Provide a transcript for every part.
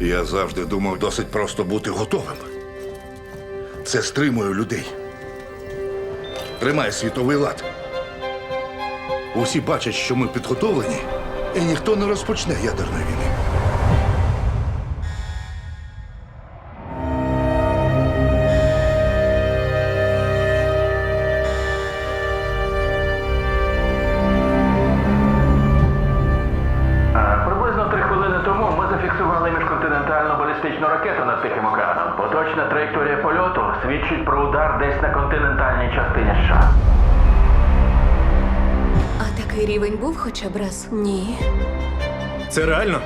Я завжди думав, досить просто бути готовим. Це стримує людей. Тримає світовий лад. Усі бачать, що ми підготовлені, і ніхто не розпочне ядерної війни. Балістичну ракету над Тихим океаном. Поточна траєкторія польоту свідчить про удар десь на континентальній частині США. А такий рівень був хоча б раз? Ні. Це реально?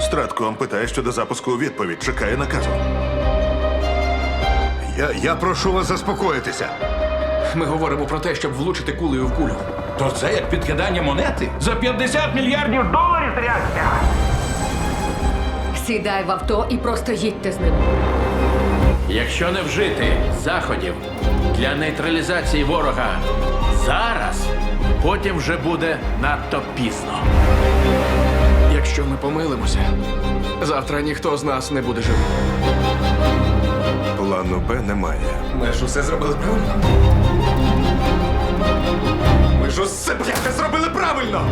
Стратком питає щодо запуску у відповідь. Чекає наказу. Я, я прошу вас заспокоїтися. Ми говоримо про те, щоб влучити кулею в кулю. То це як підкидання монети за 50 мільярдів. Доларів трясся! Сідай в авто і просто їдьте з ним. Якщо не вжити заходів для нейтралізації ворога зараз, потім вже буде надто пізно. Якщо ми помилимося, завтра ніхто з нас не буде живий. Плану Б немає. Ми ж усе зробили правильно. Ми ж усе бляха зробили правильно.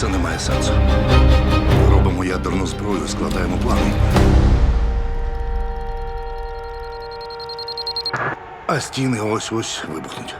Це не має сенсу. Робимо ядерну зброю, складаємо плани. А стіни ось ось вибухнуть.